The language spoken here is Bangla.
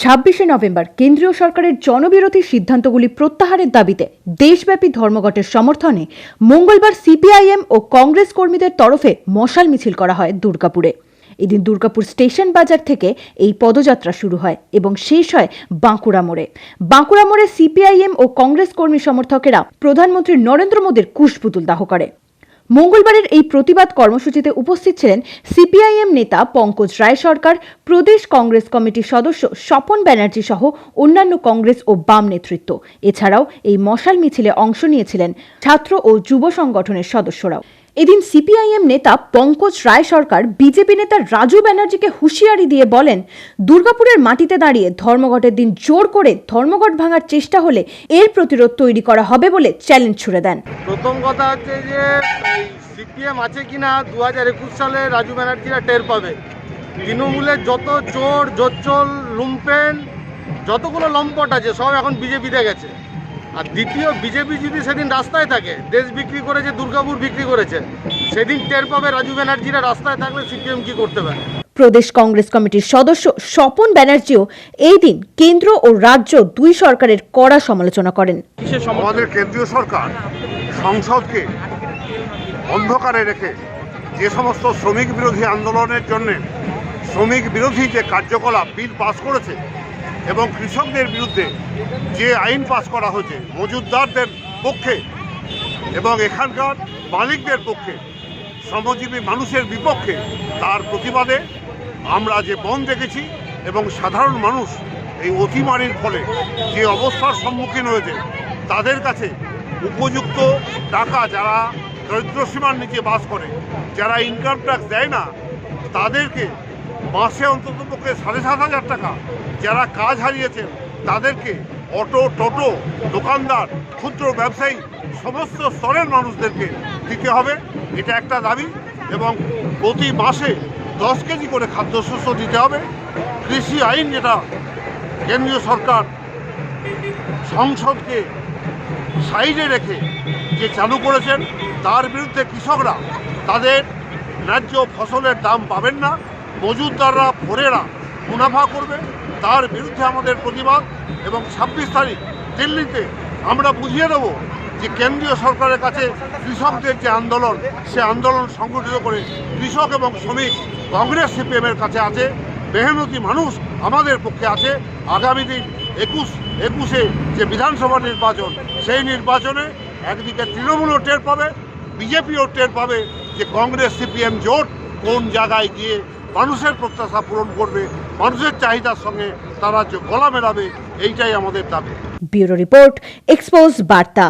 ছাব্বিশে নভেম্বর কেন্দ্রীয় সরকারের জনবিরোধী সিদ্ধান্তগুলি প্রত্যাহারের দাবিতে দেশব্যাপী ধর্মঘটের সমর্থনে মঙ্গলবার সিপিআইএম ও কংগ্রেস কর্মীদের তরফে মশাল মিছিল করা হয় দুর্গাপুরে। এদিন দুর্গাপুর স্টেশন বাজার থেকে এই পদযাত্রা শুরু হয় এবং শেষ হয় বাঁকুড়া মোড়ে। বাঁকুড়া মোড়ে সিপিআইএম ও কংগ্রেস কর্মী সমর্থকেরা প্রধানমন্ত্রী নরেন্দ্র মোদীর কুশপুতুল দাহ করে। মঙ্গলবারের এই প্রতিবাদ কর্মসূচিতে উপস্থিত ছিলেন সিপিআইএম নেতা পঙ্কজ রায় সরকার, প্রদেশ কংগ্রেস কমিটির সদস্য স্বপন ব্যানার্জি সহ অন্যান্য কংগ্রেস ও বাম নেতৃত্ব। এছাড়াও এই মশাল মিছিলে অংশ নিয়েছিলেন ছাত্র ও যুব সংগঠনের সদস্যরাও। এদিন সিপিআইএম নেতা পঙ্কজ রায় সরকার বিজেপি নেতা রাজু ব্যানার্জিকে হুঁশিয়ারি দিয়ে বলেন, দুর্গাপুরের মাটিতে দাঁড়িয়ে ধর্মঘটের দিন জোর করে ধর্মঘট ভাঙার চেষ্টা হলে এর প্রতিরোধ তৈরি করা হবে বলে চ্যালেঞ্জ ছুড়ে দেন। প্রথম কথা হচ্ছে যে সিপিএম আছে কিনা দু হাজার একুশ সালে রাজু ব্যানার্জিরা টের পাবে। তৃণমূলের যত চোর জোচ্চল লুম্পেন, যতগুলো লম্পট আছে, সব এখন বিজেপিতে গেছে। আর দ্বিতীয় বিজেপি যদি সেদিন রাস্তায় থাকে দেশ বিক্রি করেছে দুর্গাপুর বিক্রি করেছে সেদিন টের পাবে রাজু ব্যানার্জিরা রাস্তায় থাকলে সিপিএম কি করতে পারে? প্রদেশ কংগ্রেস কমিটির সদস্য স্বপন ব্যানার্জিও এই দিন কেন্দ্র ও রাজ্য দুই সরকারের কড়া সমালোচনা করেন। আমাদের কেন্দ্রীয় সরকার সংসদকে অন্ধকারে রেখে যে সমস্ত শ্রমিক বিরোধী আন্দোলনের জন্য শ্রমিক বিরোধী যে কার্যকলাপ বিল পাস করেছে এবং কৃষকদের বিরুদ্ধে যে আইন পাস করা হয়েছে মজুদদারদের পক্ষে এবং এখানকার মালিকদের পক্ষে, শ্রমজীবী মানুষের বিপক্ষে তার প্রতিবাদে আমরা যে বন দেখেছি এবং সাধারণ মানুষ এই অতিমারির ফলে যে অবস্থার সম্মুখীন হয়েছে, তাদের কাছে উপযুক্ত টাকা যারা দরিদ্রসীমার নিচে বাস করে, যারা ইনকাম ট্যাক্স দেয় না, তাদেরকে মাসে অন্তত পক্ষে সাড়ে সাত হাজার টাকা। যারা কাজ হারিয়েছেন, তাদেরকে অটো, টোটো, দোকানদার, ক্ষুদ্র ব্যবসায়ী, সমস্ত স্তরের মানুষদেরকে দিতে হবে। এটা একটা দাবি এবং প্রতি মাসে দশ কেজি করে খাদ্যশস্য দিতে হবে। কৃষি আইন যেটা কেন্দ্রীয় সরকার সংসদকে সাইডে রেখে যে চালু করেছেন, তার বিরুদ্ধে কৃষকরা তাদের ন্যায্য ফসলের দাম পাবেন না। মজুদদাররা ভোরেরা মুনাফা করবে। তার বিরুদ্ধে আমাদের প্রতিবাদ এবং ছাব্বিশ তারিখ দিল্লিতে আমরা বুঝিয়ে দেব যে কেন্দ্রীয় সরকারের কাছে কৃষকদের যে আন্দোলন, সে আন্দোলন সংগঠিত করে কৃষক এবং শ্রমিক কংগ্রেস সিপিএমের কাছে আছে, মেহনতি মানুষ আমাদের পক্ষে আছে। আগামী দিন একুশ, একুশে যে বিধানসভা নির্বাচন, সেই নির্বাচনে একদিকে তৃণমূলও টের পাবে, বিজেপিও টের পাবে যে কংগ্রেস সিপিএম জোট কোন জায়গায় গিয়ে মানুষের প্রত্যাশা পূরণ করবে, মানুষের চাহিদার সঙ্গে তারা যে গলা মেলাবে এইটাই আমাদের দাবি। ব্যুরো রিপোর্ট, এক্সপোজ বার্তা।